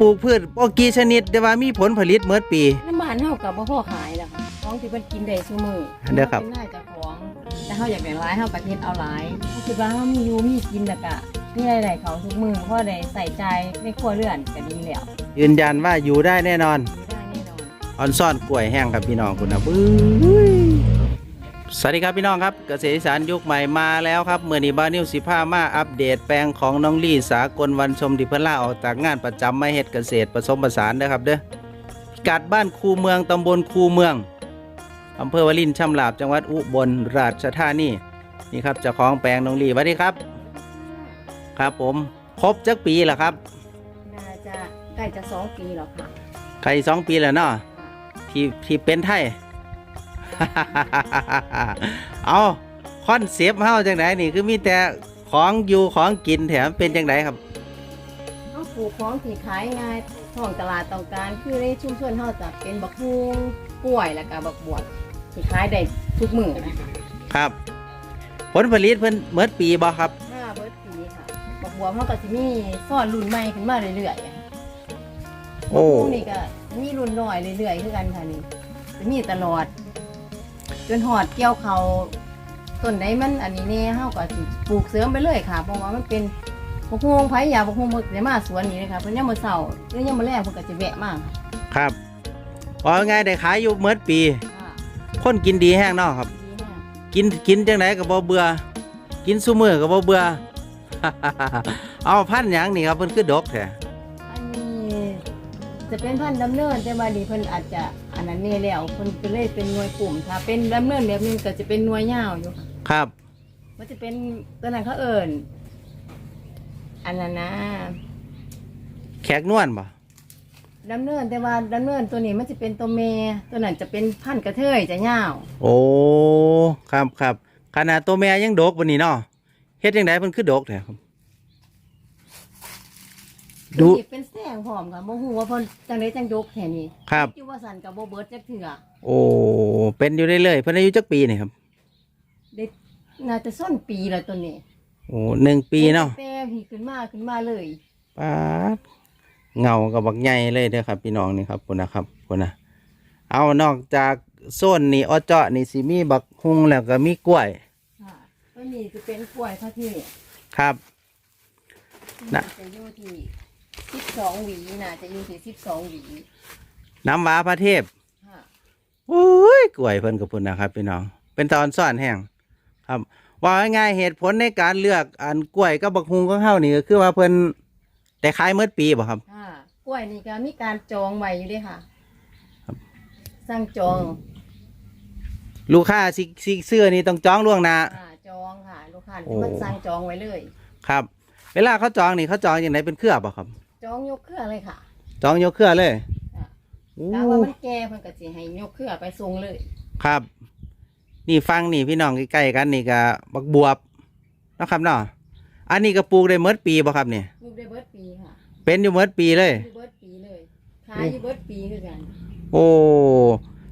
ปลูกพืชบ่กี่ชนิด แต่ว่ามีผลผลิตเมื่อปี น้ำมันเฮากับบ่พอขายแล้วค่ะของที่เพิ่นกินได้ซุมื้อเด้อครับ เป็นหน้าเจ้าของแต่เฮาอยากได้หลายเฮาก็เฮ็ดเอาหลายเฮาคิดว่าเฮามีอยู่มีกินแล้วก็มีรายได้เขาทุกมื้อพอได้ใส่ใจในครัวเรือนก็ดีแล้วยืนยันว่าอยู่ได้แน่นอนอยู่ได้แน่นอน ออนซ่อนกล้วยแห้งครับพี่น้องคุณนะบึ้ย สวัสดีครับพี่น้องครับเกษตรอีสานยุคใหม่มาแล้วครับเมื่อนี้บ้านนิวสิผ้ามาอัปเดตแปลงของน้องลี่สากลวันชมที่เพิ่นล่าออกจากงานประจำมาเฮ็ดเกษตรผสมผสานเด้อครับเด้อพิกัดบ้านคูเมืองตำบลคูเมืองอำเภอวลินช่ำลาบจังหวัดอุบลราชธานีนี่ครับเจ้าของแปลงน้องลี่สวัสดีครับ ครับผมครบจักปีแล้วครับน่าจะใกล้จะสองปีแล้วค่ะใครสองปีแล้วเนาะที่ที่เป็นไทย เอาคอนเซปต์เฮาจังไหนนี่คือมีแต่ของอยู่ของกินแถมเป็นจังไหนครับเฮาปลูกของที่ขายง่ายท้องตลาดต้องการคือในชุมชนเฮาจะเป็นบักฮุงกล้วยแล้วก็บักบวบที่ขายได้ทุกมื้อนะคะครับ ผลผลิตเพิ่นเมื่อปีบ่ครับห้าเบิร์ดปีค่ะบักบวบเฮาก็สิมีซ่อนรุ่นใหม่ขึ้นมาเรื่อยๆอะโอ้พวกนี้ก็มีรุ่นน้อยเรื่อยๆคือกันค่ะนี่จะมีตลอด จนหอดเกี่ยวเขาต้นไหนมันอันนี้เนี่ยเฮาก็สิปลูกเสริมไปเลยค่ะเพราะว่ามันเป็นบกฮวงไผอยากบกฮวงเพิ่นสิมาสวนนี้เลยค่ะเพิ่นยามมื้อเช้าหรือยามมื้อแลงเพิ่นก็จะแวะมาครับว่าไงได้ขายอยู่เมื่อปี ค่ะคนกินดีแห้งเนาะครับ ดีแฮะกินกินจังไหนก็บ่เบื่อ กินซุมื้อก็บ่เบื่อ เอาพันธุ์หยังนี่ครับเพิ่นคือดกแท้อันนี้ จะเป็นพันธุ์ดำเนินแต่ว่านี่เพิ่นอาจจะอันนั้นนี่แล้วเพิ่นก็เลยเป็นหน่วยกลุ่มถ้าเป็นดำเนินแบบนี้ก็จะเป็นหน่วยยาวอยู่ค่ะครับ มันจะเป็นตัวนั้นเขาเอิญอันนั้นนะแขกนวลบ่ดำเนินแต่ว่าดำเนินตัวนี้มันจะเป็นตัวเมตัวนั้นจะเป็นพันธุ์กระเทยจะยาวโอ้ครับครับขนาดตัวแม่ยังดกวันนี้เนาะเฮ็ดยังไงเพิ่นคือดกแท้ครับ ดูตัวนี้เป็นแสงพร้อมค่ะโมหูว่าเพิ่นจังไดจังดกแค่นี้ครับ อยู่ว่าสันกับโบเบิร์ดจักเถื่อโอ้เป็นอยู่เรื่อยๆเพิ่นอายุจักปีนี่ครับเด็กน่าจะส้นปีแล้วตัวนี้โอ้หนึ่งปีเนาะแต่พี่ขึ้นมาขึ้นมาเลยป๊าดเงากับบักใหญ่เลยเด้อครับพี่น้องนี่ครับคุณนะครับคุณนะเอานอกจากโซนนี่ออเจาะนี่สิมีบักฮุงแล้วก็มีกล้วย ค่ะตัวนี้จะเป็นกล้วยพระเทศครับน่ะจะอยู่ที่ สิบสองหวีน่าจะอยู่ที่สิบสองหวีน้ำว้าพระเทพค่ะโอ้ยกล้วยเพิ่นกับพุ่นนะครับพี่น้อง เป็นตอนซ่อนแห้งครับ ว่าง่ายๆเหตุผลในการเลือกอันกล้วยกับบักฮุงของเฮานี่ก็คือว่าเพิ่นแต่ขายเมื่อปีบ่ครับ ค่ะกล้วยนี่ก็มีการจองไว้อยู่ด้วยค่ะครับสร้างจองลูกค้าสิสิเสื้อนี่ต้องจองล่วงหน้าค่ะจองค่ะ ลูกค้าโอ้ที่มันสร้างจองไว้เลย ครับ เวลาเขาจองนี่เขาจองอย่างไรเป็นเครือบ่ครับ จองยกเครือเลยค่ะจองยกเครือเลยค่ะโอ้ถ้าว่ามันแก่เพิ่นก็สิให้ยกเครือไปส่งเลยครับ นี่ฟังนี่พี่น้องใกล้ๆกันนี่ก็บักบวบเนาะครับเนาะอันนี้ก็ปลูกได้เมื่อปีบ่ครับเนี่ยลูกได้เบิดปีค่ะเป็นอยู่เมื่อปีเลย อยู่เบิดปีเลยขายอยู่เบิดปีคือกันโอ้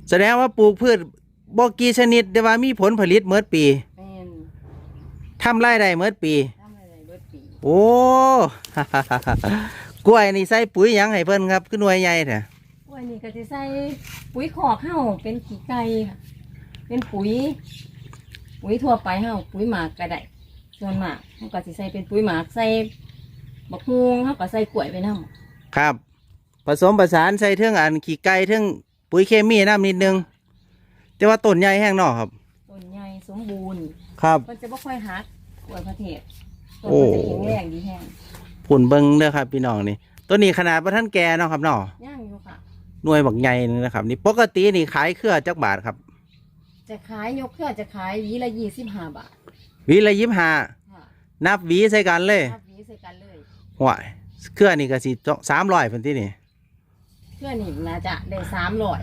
แสดงว่าปลูกพืชบ่กี่ชนิดแต่ว่ามีผลผลิตเมื่อปีแม่นทำไรได้เมื่อปี ทำอะไรเบิดปี โอ้ กล้วยนี่ใส่ปุ๋ยหยังให้เพิ่นครับคือหน่วยใหญ่แท้กล้วยนี่ก็สิใส่ปุ๋ยขอกเฮาเป็นขี้ไก่ค่ะเป็นปุ๋ย ปุ๋ยทั่วไปเฮาปุ๋ยหมากก็ได้ส่วนมากเฮาก็สิใส่เป็นปุ๋ยหมากใส่บักฮวงเฮาก็ใส่กล้วยไปนำครับ ผสมผสานใส่เทิงอันขี้ไก่เทิงปุ๋ยเคมีน้ำนิดนึง แต่ว่าต้นใหญ่แห้งเนอกครับต้นใหญ่สมบูรณ์ครับ มันจะบ่ค่อยหักกล้วยพระเทศต้นโอ้มันจะแข็งแรงดีแห้ง ผุ่นเบิงเด้อครับพี่น้องนี่ตัวนี้ขนาดประท่านแกเนาะครับเนาะย่างอยู่ค่ะ หน่วยบักใหญ่นึงนะครับ นี่ปกตินี่ขายเครือจักบาทครับจะขายยกเครือจะขายหวีละยี่สิบห้าบาทหวีละยิบห้าค่ะนับหวีใส่กันเลยนับหวีใส่กันเลยห่วยเครือนี่ก็สิสามร้อยพันที่นี่ เครือนี่น่าจะได้สามร้อย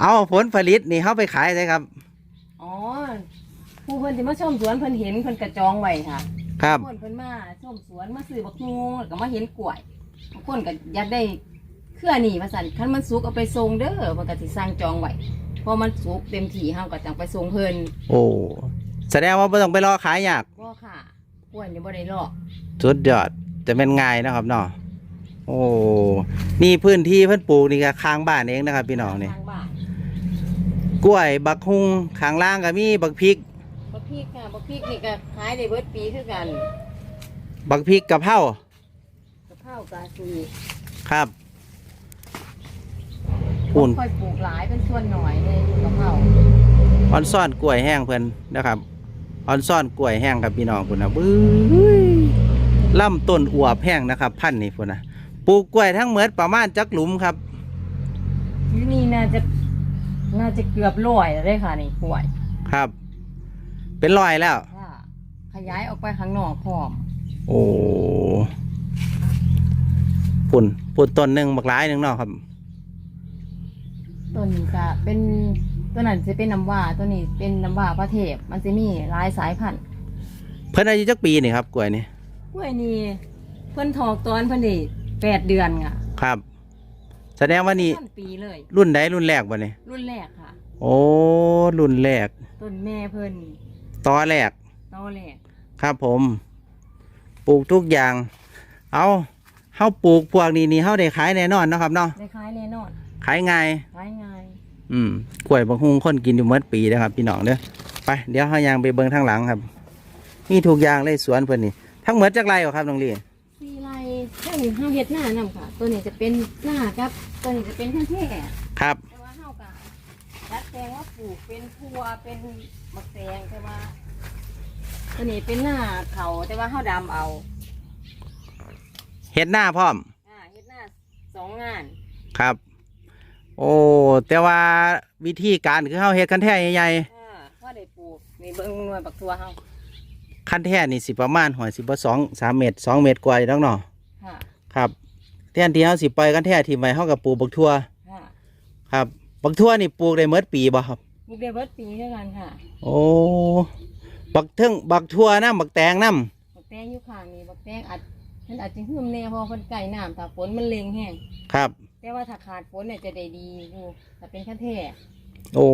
เอาผลผลิตนี่เขาไปขายใช่ครับ อ๋อผู้เพิ่นที่มาชมสวนเพิ่นเห็นเพิ่นกระจองไว้ค่ะ ครับ คนเพิ่นมาชมสวนมาซื้อบักฮูแล้วก็มาเห็นกล้วยบางคนก็อยากได้เครือนี่มาสั่นคันมันสุกเอาไปส่งเด้อเพิ่นก็สิสั่งจองไว้พอมันสุกเต็มที่เฮาก็จังไปส่งเพิ่นโอ้แสดงว่าไม่ต้องไปรอขายยากบ่ค่ะกล้วยนี่บ่ได้ลอกสุดยอดจะเป็นง่ายนะครับเนาะคโอ้นี่พื้นที่เพิ่นปลูกนี่ก็ข้างบ้านเองนะครับ พี่น้องนี่ทางบ้านกล้วยบักฮุงข้างล่างก็มีบักพริกบักพ ริกค่ะบักพริกนี่ก็ขายได้เบิดปีคือกันบักพริกกะเพรากะเพรากะซีครับปุ่นค่อยปลูกหลายเป็นส่วนหน่อยเลยกะเพราออนซ่อนกล้วยแห้งเพิ่นนะครับออนซ่อนกล้วยแห้งครับพี่น้องพุ่นนะบื้อล่ำต้นอวบแห้งนะครับ พันธุ์นี่พุ่นนะปลูกกล้วยทั้งเมดประมาณจักหลุมครับที่นี่น่าจะน่าจะเกือบร้อยแล้วได้ค่ะนี่ป่วยครับ เป็นรอยแล้ว ค่ะขยายออกไปข้างนอกพร้อมโอ้ปุ่นปุ่นต้นหนึ่งบักหลายหนึ่งเนาะครับ ต้นนี้ก็เป็นตัวนั้นจะเป็นน้ำว่าตัวนี้เป็นน้ำว่าพระเทพมันจะมีหลายสายพันธุ์เพิ่นอายุจักปีนี่ครับกล้วยนี่กล้วยนี่เพิ่นถอกตอนเพิ่นได้แปดเดือนค่ะครับ แสดงว่านี่ต้นปีเลย รุ่นใดรุ่นแรกบ่นี่รุ่นแรกค่ะ โอ้รุ่นแรกต้นแม่เพิ่น ตอแรกตอแรกครับผม ปลูกทุกอย่าง เอาเฮาปลูกพวกนี้นี่เฮาได้ขายแน่นอนเนาะครับเนาะได้ขายแน่นอนขายง่ายขายง่ายอืมกล้วยบางฮุงคนกินอยู่เมื่อปีนะครับ พี่น้องเด้อไปเดี๋ยวเฮายางไปเบิ่งทางหลังครับ มีทุกอย่างเลยสวนเพิ่นนี่ทั้งหมดจักไรเหรอครับน้องลีสีไรเช่นห้าเฮ็ดหน้านำค่ะ ตัวนี้จะเป็นหน้ากับ ตัวนี้จะเป็นข้างแท่ครับแต่ว่าเฮาก็ดัดแปลงว่าปลูกเป็นพัวเป็น มะแตงแต่ว่าตัวนี้เป็นหน้าเขาแต่ว่าเฮาดำเอาเฮ็ดหน้าพร้อม อ่าเฮ็ดหน้าสองงาน ครับ โอ้แต่ว่าวิธีการคือเฮาเฮ็ดคันแท้ใหญ่อ่าพอได้ปลูกนี่เบิ่งหน่วยบักทัวเฮาๆคันแท้นี่สิประมาณหอยสิบ่สองสามเมตรสองเมตรกว่าอยู่แล้วเนาะค่ะครับแทนที่เฮาสิปล่อยคันแท้ที่ไว้เฮาก็ปลูกบักทั่วค่ะครับบักทั่วนี่ปลูกได้เมื่อปีบ่ครับ ปลูกได้เบิดปีเท่ากันค่ะโอ้บักเทึงบักทั่วน้ำบักแตงน้บักแตงอยู่ข้างนี่บักแตงอาจมันอาจจะหึมแน่เพราะว่าเพิ่นใกล้น้ำถ้าฝนมันเล็งแห้งำครับ แต่ว่าถ้าขาดฝนเนี่ยจะได้ดีอยู่ถ้าเป็นขั้นแท้โอ้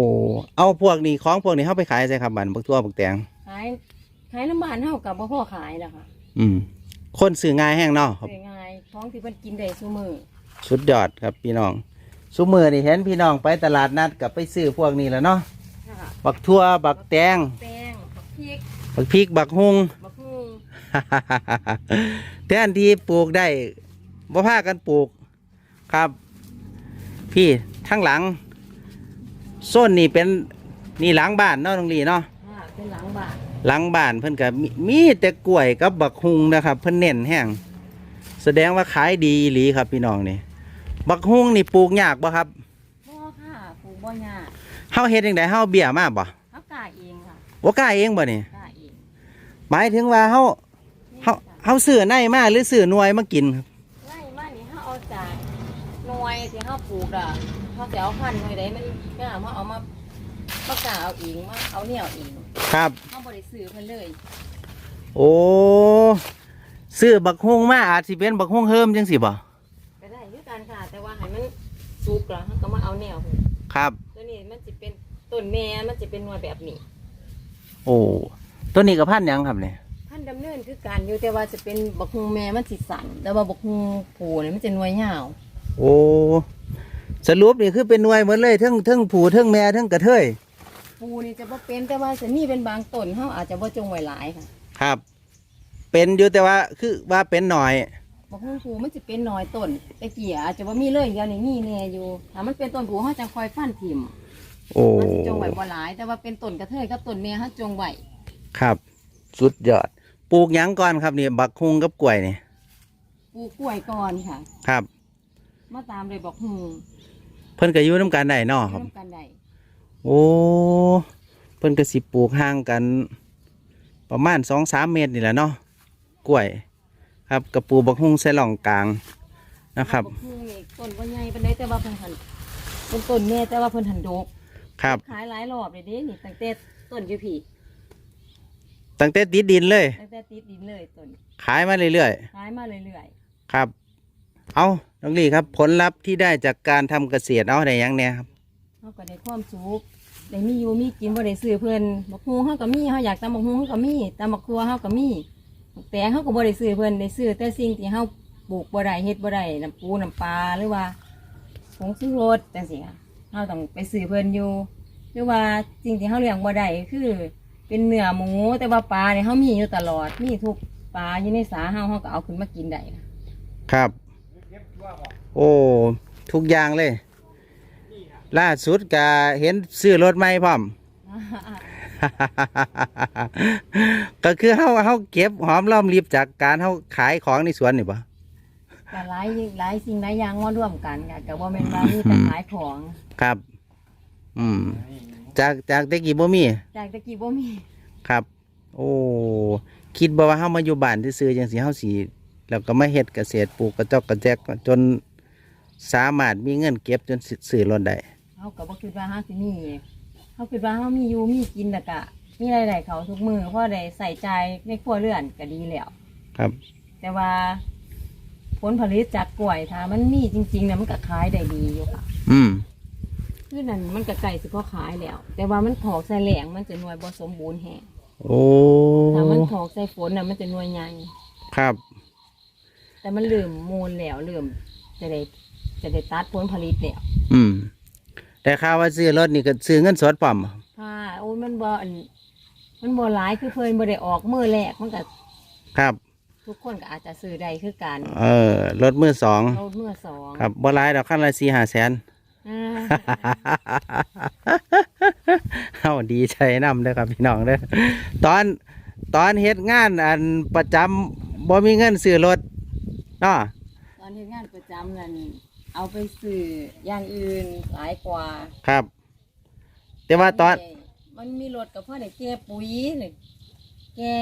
เอาพวกนี้ของพวกนี้เข้าไปขายใช่ครับบันบักทั่วบักแตงขายขายน้ำบานเท่ากับบ่พ่อขายนะคะอืม คนซื้อง่ายแห้งเนาะครับซื้อง่ายของที่เพิ่นกินได้ซุมื้อสุดยอดครับพี่น้อง สุมือนี่เห็นพี่น้องไปตลาดนัดกับไปซื้อพวกนี้แหล้วเนาะค่ะบักทั่วบักแตงแตงบักพริกบักพริกบักฮุงบักฮูแทนที่ปลูกได้บ่พากันปลูกครับ พี่ทั้งหลังส้นนี่เป็นนี่หลังบ้านเนาะตรงนี้เนาะ ค่ะเป็นหลังบานหลังบ้านเพิ่นก็มีมีแต่กล้วยกับบักฮุงนะครับ เพิ่นเน้นแห้งแสดงว่าขายดีอีหลีครับพี่น้องนี่ บักฮุงนี่ปลูกยากบ่ครับพ่อค่ะปลูกบ่ยากเฮาเฮ็ดจังไดเฮาเบี้ยมาบ่เฮากล้าเองค่ะบ่กล้าเองบ่นี่กล้าเองหมายถึงว่าเฮาเฮาเฮาซื้อในมาหรือซื้อหน่วยมากินครับไล่มานี่เฮาเอาจากหน่วยที่เฮาปลูกอะเฮาจะเอาพันธุ์หน่วยใดมันงามเฮาเอามาปากกาเอาเองมาเอาเนี่ยเอาเองครับเฮาบ่ได้ซื้อเพิ่นเลย โอ้ซื้อบักฮุงมาอาจสิเป็นบักฮุงเฮิมจังสิบ่ ก็ได้คือกันค่ะ แต่ว่าให้มัน สุกแล้วเฮาก็มาเอาแนวเพิ่นครับตัวนี้มันจะเป็นต้นแม่มันจะเป็นหน่วยแบบนี้โอ้ตัวนี้ก็พันธุ์หยังครับเนี่ยพันธุ์ดำเนินคือการอยู่แต่ว่าจะเป็นบักฮุงแม่มันสิสันแต่ว่าบักฮุงผูเนี่ยมันจะหน่วยยาวโอ้สรุปนี่คือเป็นหน่วยหมดเลยทั้งทั้งผู้ทั้งแม่ทั้งกระเทยผูนี่จะบ่เป็นแต่ว่าจะมีเป็นบางต้นเฮาอาจจะบ่จงไว้หลายค่ะครับ เป็นอยู่แต่ว่าคือว่าเป็นหน่อย บักฮุงผูมันจะเป็นหน่อยต้นแต่เกี่ยอาจจะบ่มีเลยเดี๋ยวนี้มีแน่อยู่ถ้ามันเป็นต้นผูเฮาจะคอยฟันถิ่มโอ้มันสิจงไว้บ่หลาย แต่ว่าเป็นต้นกระเทยกับต้นแม่เฮาจงไว้ครับ สุดยอด ปลูกหยังก่อนครับนี่บักฮุงกับกล้วยนี่ปลูกกล้วยก่อนค่ะ ครับ มาตามเลยบักฮุงเพิ่นก็อยู่น้ำกันได้เนาะครับ ร่วมกันได้โอ้เพิ่นก็สิปลูกห่างกัน ประมาณสองสามเมตรนี่แหละเนาะกล้วย ครับกระปูบักฮุงใส่หล่องกลางนะครับบักฮุงนี่ต้นบ่ใหญ่ปานใดแต่ว่าเพิ่นหันเป็นต้นแม่แต่ว่าเพิ่นหันดกครับ ขายหลายรอบเลยเด้นี่ตั้งแต่ต้นอยู่พี่ตั้งแต่ติดดินเลย ตั้งแต่ติดดินเลยต้นขายมาเรื่อยขายมาเรื่อยๆครับ เอาน้องลี่ครับ ผลลัพธ์ที่ได้จากการทำเกษตรเอาได้หยังเนี่ยครับๆเขาก็ได้ความสุขได้มีอยู่มีกินบ่ได้ซื้อเพิ่นบักฮูเฮาก็มีเฮาอยากตำบักฮูเฮาก็มีตำบักครัวเฮาก็มี บักแตงเฮาก็บ่ได้ซื้อเพิ่นได้ซื้อแต่สิ่งที่เฮาปปลูกบ่ได้เฮ็ดบ่ได้น้ำปูน้ำปลาหรือว่าผงชูรสจังซี่ค่ะเฮาต้องไปซื้อเพิ่นอยู่ หรือว่าสิ่งที่เฮาเลี้ยงบ่ได้คือ เป็นเนื้อหมู แต่ว่าปลาเนี่ยเฮามีอยู่ตลอดมีทุกปลาอยู่ในสาเฮาเฮาก็เอาขึ้นมากินได้ค่ะครับ โอ้ ทุกอย่างเลย ล่าสุดก็เห็นซื้อรถใหม่พร้อม ก็คือเฮาเฮาเก็บหอมรอมริบจากการเฮาขายของในสวนนี่ปะก็หลายหลายสิ่งหลายอย่างมาร่วมกันค่ะก็บ่แม่นว่ามีแต่ขายของครับ อืม จากจากแตะกี้บ่มี จากตะกี้บ่มี ครับ โอ้คิดบ่ว่าเฮามาอยู่บ้านซื่อๆจังซี่เฮาสิแล้วก็มาเฮ็ดเกษตรปลูกกระจอกกระแจกจนสามารถมีเงินเก็บจนสิซื้อรถได้เฮาก็บ่คิดว่าเฮาสิมี เฮาคิดว่าเฮามีอยู่มีกินแล้วก็มีรายได้เขาทุกมื้อพอได้ใส่ใจายในครัวเรือนก็ดีแล้ว ครับ แต่ว่า ผลผลิตจากกล้วยถ้ามันมีจริงๆเนี่ยมันก็ขายได้ดีอยู่ค่ะ อืม คือนั่นมันก็ไก่สิพอขายแล้ว แต่ว่ามันถอกใส่แหลงมันจะหน่วยบ่สมบูรณ์แฮงโอ้ ถ้ามันถอกใส่ฝนน่ะมันจะหน่วยใหญ่ครับ แต่มันเริ่มมูลแล้วเริ่มจะได้จะได้ตัดผลผลิตแล้วอืม แต่ข่าวว่าซื้อรถนี่ก็ซื้อเงินสดพร้อมค่ะโอ้ยมันบ่อันมันบ่หลายคือเพิ่นบ่ได้ออกมือแรกมันก็ครับ ทุกคนก็อาจจะซื้อได้คือกันเออรถมือสองเราเมื่อสองครับบ่หลายดอกคันละสี่ห้าแสนอ่าเฮาดีใจนำเด้อครับพี่น้องเด้อตอนตอนเฮ็ดงานอันประจำบ่มีเงินซื้อรถเนาะตอนเฮ็ดงานประจำนั่น เอาไปซื้ออย่างอื่นหลายกว่าครับ แต่ว่าตอน มันมีรถกับพ่อได้แก่ปุ๋ยนี่แก่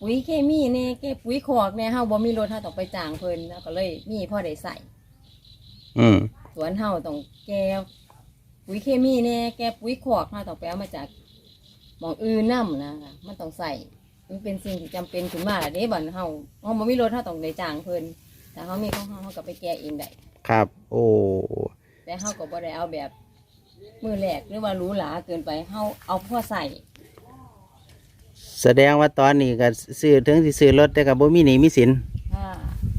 ปุ๋ยเคมีเนี่ยแก่ปุ๋ยขอกเนี่ยเฮาบ่มีรถเฮาต้องไปจ้างเพิ่นแล้วก็เลย มีพ่อได้ใส่อืมสวนเฮาต้องแก่ปุ๋ยเคมีเนี่ยแก่ปุ๋ยขอกเฮาต้องไปเอามาจากหมองอื่นนำนะคะมันต้องใส่มันเป็นสิ่งที่จำเป็นขึ้นมาแล้วเด้บัดเฮาเฮาบ่มีรถเฮาต้องได้จ้างเพิ่น แต่เฮามีของเฮาเฮาก็ไปแก่เองได้ครับ โอ้ แต่เฮาก็บ่ได้เอาแบบ มือแรกหรือว่าหรูหราเกินไปเฮาเอาพ่อใส่แสดงว่าตอนนี้ก็ซื้อถึงสิซื้อรถแต่ก็บ่มีหนี้มีสินค่ะ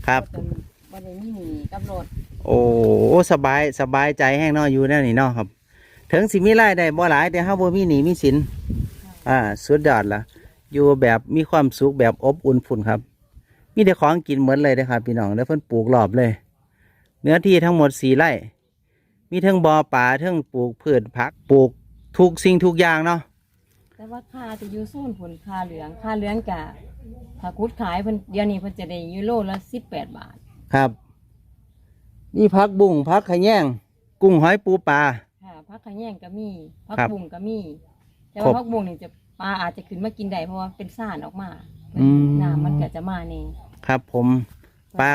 ครับจนบ่ได้มีหนีกับรถโอ้สบายสบายใจแห้งเนาะอยู่แน่นี่เนาะครับ ถึงสิมีรายได้บ่หลายแต่เฮาบ่มีหนี้มีสินอ่าสุดยอดละอยู่แบบมีความสุขแบบอบอุ่นฝุ่นครับ มีแต่ของกินเหมือนเลยนะครับพี่น้องแล้วเพิ่นปลูกรอบเลย เนื้อที่ทั้งหมดสี่ไร่ มีทั้งบ่อปลาทั้งปลูกพืชผักปลูกทุกสิ่งทุกอย่างเนาะแต่ว่าค่าจะอยู่โซนผลค่าเหลืองค่าเหลืองกะถ้าคุดขายเพิ่นเดี๋ยวนี้เพิ่นจะได้ยูโรละ18บาทครับมีผักบุ้งผักขะแยงกุ้งหอยปูปลา ค่ะผักขะแยงก็มีผักครับบุ้งก็มี แต่ครว่าบผักบุ้งนี่จะปลาอาจจะขึ้นมากินได้เพราะว่าเป็นซ่านออกมาอืม น้ำมันก็จะมานี่ ครับผมปลา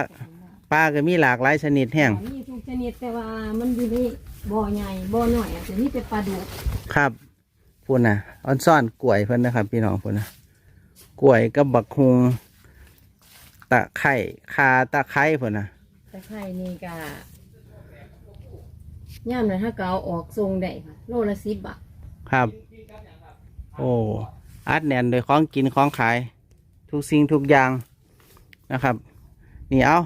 ปลาก็มีหลากหลายชนิดแห้งมีทุกชนิดแต่ว่ามันอยู่ในบ่อใหญ่บ่อน้อยอาจจะมีแต่ปลาดุกครับพูดนะออนซ่อนกล้วยเพิ่นนะครับ พี่น้องพูดนะกล้วยกับบักฮุงตะไคร่คาตะไคร้พุ่นนะแต่ไข่นี่ก็ย่ามนั้นถ้าเกเอาออกทรงได้ค่ะโลละ10บาทครับ โอ้อัดแน่นโดยของกินของขาย ทุกสิ่งทุกอย่าง นะครับ นี่เอา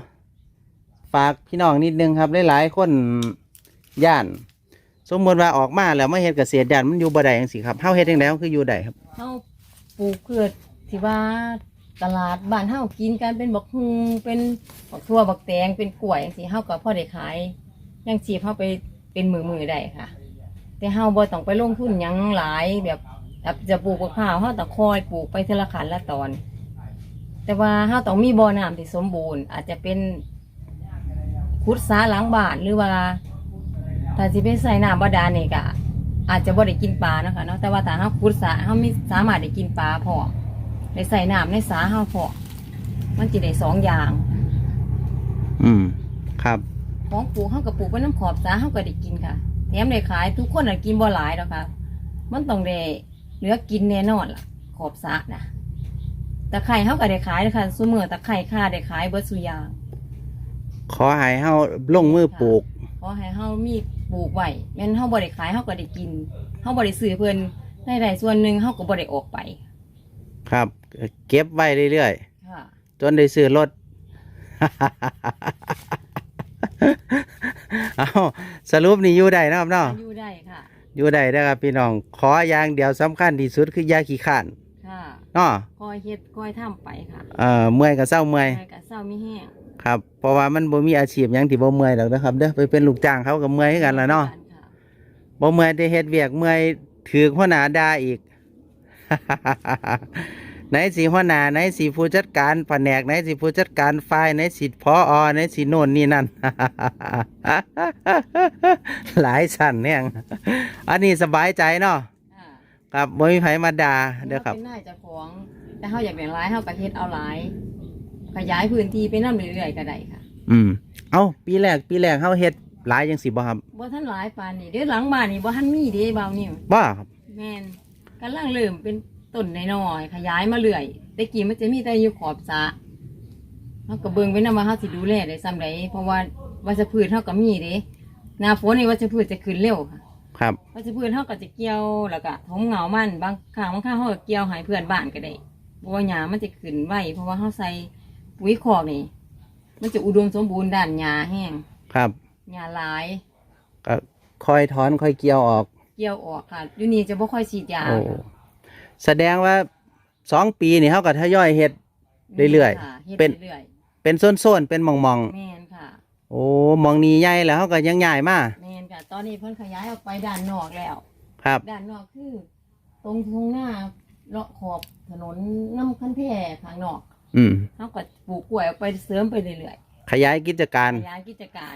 ฝากพี่น้องนิดนึงครับหลายๆคนย่าน สมมติว่าออกมาแล้วไมาเฮ็ดเกษตรย่านมันอยู่บ่ได้จังซี่ครับเฮาเฮ็ดจังได๋มันคืออยู่ได้ครับเฮาปลูกพืชที่ว่าตลาดบ้านเฮากินกันเป็นบักฮุงเป็นบักทั่วบักแตงเป็นกล้วยจังซี่เฮาก็พอได้ขายยังชีเฮาไปเป็นมือมือได้ค่ะ แต่เฮาบ่ต้องไปลงทุนหยังหลายแบบแบบจะปลูกมะพร้าวเฮาต้องคอยปลูกไปทีละขันละตอน แต่ว่าเฮาต้องมีบ่อน้ำที่สมบูรณ์ อาจจะเป็นขุดสาหลังบ้านหรือว่าถ้าสิไปใส่น้ำบาดาลนี่ก็อาจจะบ่ได้กินปลาเนาะคะเนาะแต่ว่าถ้าเฮาขุดสระเฮามีสามารถได้กินปลาพอได้ใส่น้ำในสาเฮาพอมันจะได้สองอย่าง อืม ครับ ของปลูกเฮาก็ปลูกไว้น้ำขอบสาเฮาก็ได้กินค่ะแถมได้ขาย ทุกคนน่ะกินบ่หลายดอกค่ะ มันต้องได้เหลือกินแน่นอนล่ะ ขอบสระนะ ตะไคร่เฮาก็ได้ขายนะคะซุมื้อตะไคร่ค่าได้ขายเบิดซุอย่างขอให้เฮาลงมือปลูก ขอให้เฮามีปลูกไว้แม่นเฮาบ่ได้ขายเฮาก็ได้กินเฮาบ่ได้ซื้อเพิ่นได้ได้ส่วนหนึ่งเฮาก็บ่ได้ออกไป ครับ เก็บไว้เรื่อยค่ะ ๆจนได้ซื้อรถ เอาสรุปนี่อยู่ได้นะครับเนาะอยู่ได้ค่ะ อยู่ได้นะครับพี่น้อง ขออย่างเดียวสำคัญที่สุดคือยาขี้ข้านค่ะ เนาะคอยเฮ็ดคอยทำไปค่ะเอ่อเมื่อยก็เศร้าเมื่อยไปกับเศร้ามีแห้งครับเพราะว่ามันบ่มีอาชีพหยังที่บ่เมื่อยหรอกนะครับเด้อไปเป็นลูกจ้างเขาก็เมื่อยคือกันล่ะเนาะค่ะบ่เมื่อยได้เฮ็ดเวียกเมื่อยถือหัวหน้าด่าอีกไหนสิหัวหน้าไหนสิผู้จัดการแผนกไหนสิผู้จัดการฝ่ายไหนสิพออไหนสิโน่นนี่นั่น หลายชั้นเนี่ยอันนี้สบายใจเนาะ ค่ะครับบ่มีไผมาด่าเด้อครับ เป็นนายเจ้าของ แต่เฮาอยากแบ่งหลายเฮาก็เฮ็ดเอาหลาย ขยายพื้นที่ไปนำเรื่อยๆก็ได้ค่ะอืม เอ้าปีแรกปีแรกเฮาเฮ็ดหลายจังสิบ่ครับบ่ทันหลายปานนี้เด้อหลังบ้านนี่บ่ทันมีเด้เบานี่บ่ครับแม่นกำลังเริ่มเป็นต้นน้อยๆขยายมาเรื่อยแต่กี้มันจะมีแต่อยู่ขอบสระเฮาก็เบิ่งไปนำว่าเฮาสิดูแลได้ส่ำใดเพราะว่าวัชพืชเฮาก็มีเด้หน้าฝนนี่วัชพืชจะขึ้นเร็วค่ะ ครับวัชพืชเฮาก็จะเกี่ยวแล้วก็ถมเหงามันบางครั้งบางครั้งเฮาก็เกี่ยวให้เพื่อนบ้านก็ได้เพราะว่าหญ้ามันจะขึ้นไวเพราะว่าเฮาใส่ปุ๋ยคอกนี่ มันจะอุดมสมบูรณ์ด้านหญ้าแห้งครับหญ้าหลาย ก็ค่อยถอนค่อยเกี่ยวออก เกี่ยวออกค่ะอยู่นี่จะบ่ค่อยฉีดยาโอ้แสดงว่าสองปีนี่เขาก็ทยอยเฮ็ด เรื่อยๆค่ะฮ็ดเป็น เรื่อยเป็นโซนๆเป็นหมองๆแม่นค่ะๆโอ้หมองนี้ใหญ่แล้วเขาก็ยังใหญ่มา แม่ นค่ะตอนนี้เพิ่นขยายออกไปด้านนอกแล้ว ครับ ด้านนอกคือ ตรงทุ่งหน้าเลาะขอบถนนน้ำคันแท่ข้างนอกอืม เขาก็ปลูกกล้วยออกไปเสริมไปเรื่อยขยายกิจการๆขยายกิจการ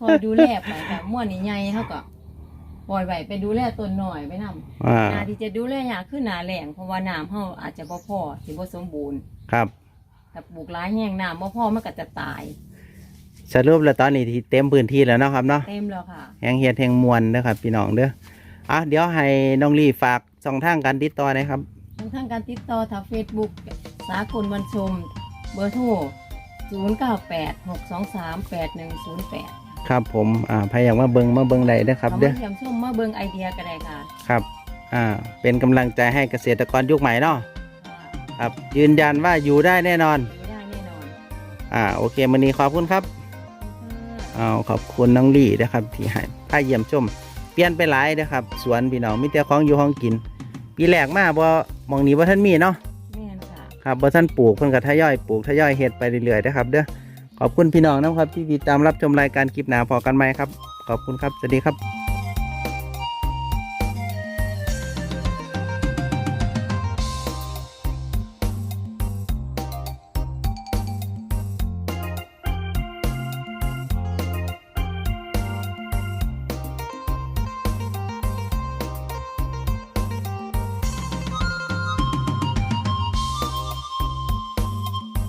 คอยดูแลไปค่ะม่วนนี่ใหญ่เขาก็ปล่อยไว้ไปดูแลต้นหน่อยไปนำอ่า นาที่จะดูแลยากขึ้นหนาแหลงเพราะว่าน้ำเขาอาจจะบ่พอสิบ่สมบูรณ์ครับ ถ้าปลูกหลายแห้งน้ำบ่พอมันก็จะตาย สรุปแล้วตอนนี้ที่เต็มพื้นที่แล้วเนาะครับเนาะเต็มแล้วค่ะแหงเฮ็ดแหงมวนนะครับพี่น้องเด้ออะเดี๋ยวให้น้องลี่ฝากช่องทางการติดต่อหนะครับทางทางการติดต่อทางเฟซบุ๊กสากลวันชม เบอร์โทร0986238108ครับผมอ่าพยายามมาเบิงมาเบิงได้นะครับเอาเด้อมาเยี่ยมชมมาเบิ่งไอเดียก็ได้ค่ะครับ อ่า เป็นกำลังใจให้เกษตรกรยุคใหม่เนาะค่ะครับ ยืนยันว่าอยู่ได้แน่นอนอยู่ได้แน่นอน อ่า โอเคมันนี้ขอบคุณครับค่ะ เอาขอบคุณน้องลี่นะครับ ที่ให้พาเยี่ยมชม เปลี่ยนไปหลายนะครับ สวนพี่น้องมีแต่ของอยู่ของกิน ปีแรกมาบ่หมองนี้บ่ท่านมีเนาะแม่นค่ะครับบ่ท่านปลูกเพิ่นก็ทยอยปลูกทยอยเฮ็ดไปเรื่อยๆนะครับเด้อขอบคุณพี่น้องนะครับที่ติดตามรับชมรายการคลิปหน้าพอกันไหมครับ ขอบคุณครับสวัสดีครับ